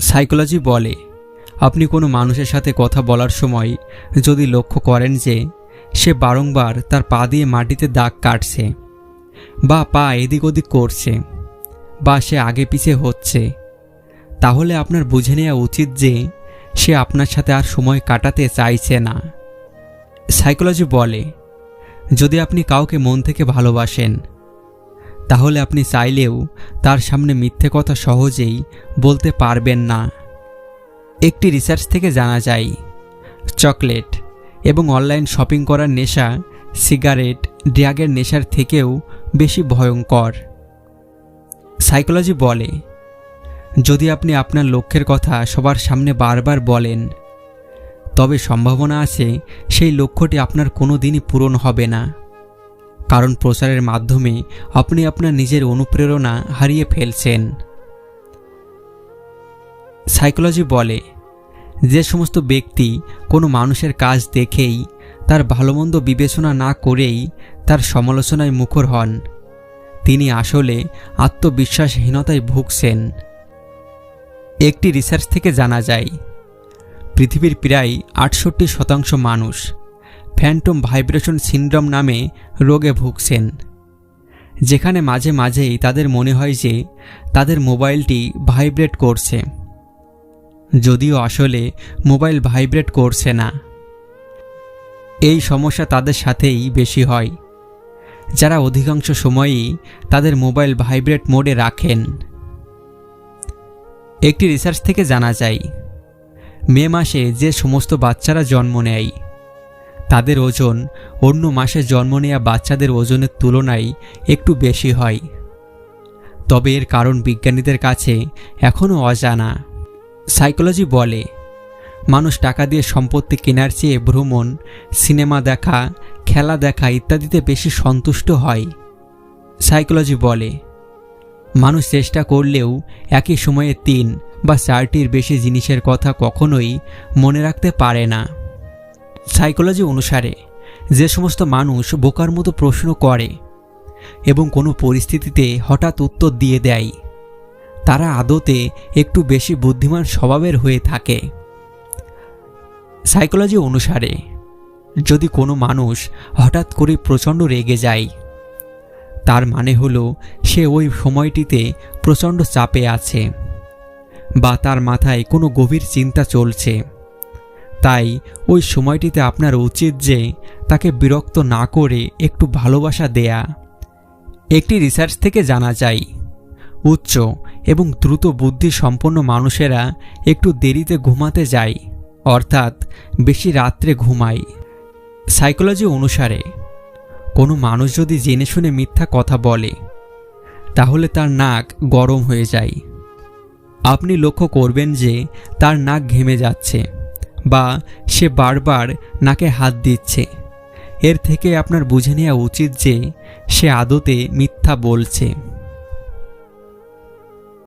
Psychology বলে, আপনি কোনো মানুষের সাথে কথা বলার সময় যদি লক্ষ্য করেন যে, সে বারংবার তার পা দিয়ে মাটিতে দাগ কাটছে বা পা এদিক ওদিক করছে বা সে আগে পিছে হচ্ছে, তাহলে আপনার বুঝে নেওয়া উচিত যে, সে আপনার সাথে আর সময় কাটাতে চাইছে না। সাইকোলজি বলে, যদি আপনি কাউকে মন থেকে ভালোবাসেন তাহলে আপনি চাইলেও তার সামনে মিথ্যে কথা সহজেই বলতে পারবেন না। একটি রিসার্চ থেকে জানা যায়, চকলেট এবং অনলাইন শপিং করার নেশা সিগারেট, ড্রাগের নেশার থেকেও বেশি ভয়ঙ্কর। সাইকোলজি বলে, যদি আপনি আপনার লক্ষ্যের কথা সবার সামনে বারবার বলেন, তবে সম্ভাবনা আছে সেই লক্ষ্যটি আপনার কোনো দিনই পূরণ হবে না। কারণ প্রচারের মাধ্যমে আপনি আপনার নিজের অনুপ্রেরণা হারিয়ে ফেলছেন। সাইকোলজি বলে, যে সমস্ত ব্যক্তি কোনো মানুষের কাজ দেখেই তার ভালোমন্দ বিবেচনা না করেই তার সমালোচনায় মুখর হন। তিনি আসলে আত্মবিশ্বাসহীনতায় ভুগছেন। একটি রিসার্চ থেকে জানা যায়, পৃথিবীর প্রায় আটষট্টি শতাংশ মানুষ ফ্যান্টম ভাইব্রেশন সিনড্রোম নামে রোগে ভুগছেন। যেখানে মাঝে মাঝেই তাদের মনে হয় যে তাদের মোবাইলটি ভাইব্রেট করছে। যদিও আসলে মোবাইল ভাইব্রেট করছে না। এই সমস্যা তাদের সাথেই বেশি হয়। যারা অধিকাংশ সময়ই তাদের মোবাইল ভাইব্রেট মোডে রাখেন। একটি রিসার্চ থেকে জানা যায়, মে মাসে যে সমস্ত বাচ্চারা জন্ম নেয় তাদের ওজন অন্য মাসে জন্ম নেওয়া বাচ্চাদের ওজনের তুলনায় একটু বেশি হয়। তবে এর কারণ বিজ্ঞানীদের কাছে এখনও অজানা। সাইকোলজি বলে, মানুষ টাকা দিয়ে সম্পত্তি কেনার চেয়ে ভ্রমণ, সিনেমা দেখা, খেলা দেখা ইত্যাদিতে বেশি সন্তুষ্ট হয়। সাইকোলজি বলে, মানুষ চেষ্টা করলেও একই সময়ে তিন বা চারটির বেশি জিনিসের কথা কখনোই মনে রাখতে পারে না। সাইকোলজি অনুসারে, যে সমস্ত মানুষ বোকার মতো প্রশ্ন করে এবং কোনো পরিস্থিতিতে হঠাৎ উত্তর দিয়ে দেয়, তারা আদতে একটু বেশি বুদ্ধিমান স্বভাবের হয়ে থাকে। সাইকোলজি অনুসারে, যদি কোনো মানুষ হঠাৎ করে প্রচণ্ড রেগে যায়, তার মানে হলো সে ওই সময়টিতে প্রচণ্ড চাপে আছে বা তার মাথায় কোনো গভীর চিন্তা চলছে। তাই ওই সময়টিতে আপনার উচিত যে তাকে বিরক্ত না করে একটু ভালোবাসা দেয়া। একটি রিসার্চ থেকে জানা যায়, উচ্চ এবং দ্রুত বুদ্ধি সম্পন্ন মানুষেরা একটু দেরিতে ঘুমাতে যায়, অর্থাৎ বেশি রাত্রে ঘুমায়। সাইকোলজি অনুসারে, কোনো মানুষ যদি জেনে শুনে মিথ্যা কথা বলে, তাহলে তার নাক গরম হয়ে যায়। আপনি লক্ষ্য করবেন যে তার নাক ঘেমে যাচ্ছে। বা সে বারবার নাকে হাত দিচ্ছে। এর থেকে আপনার বুঝে নেওয়া উচিত যে সে আদতে মিথ্যা বলছে।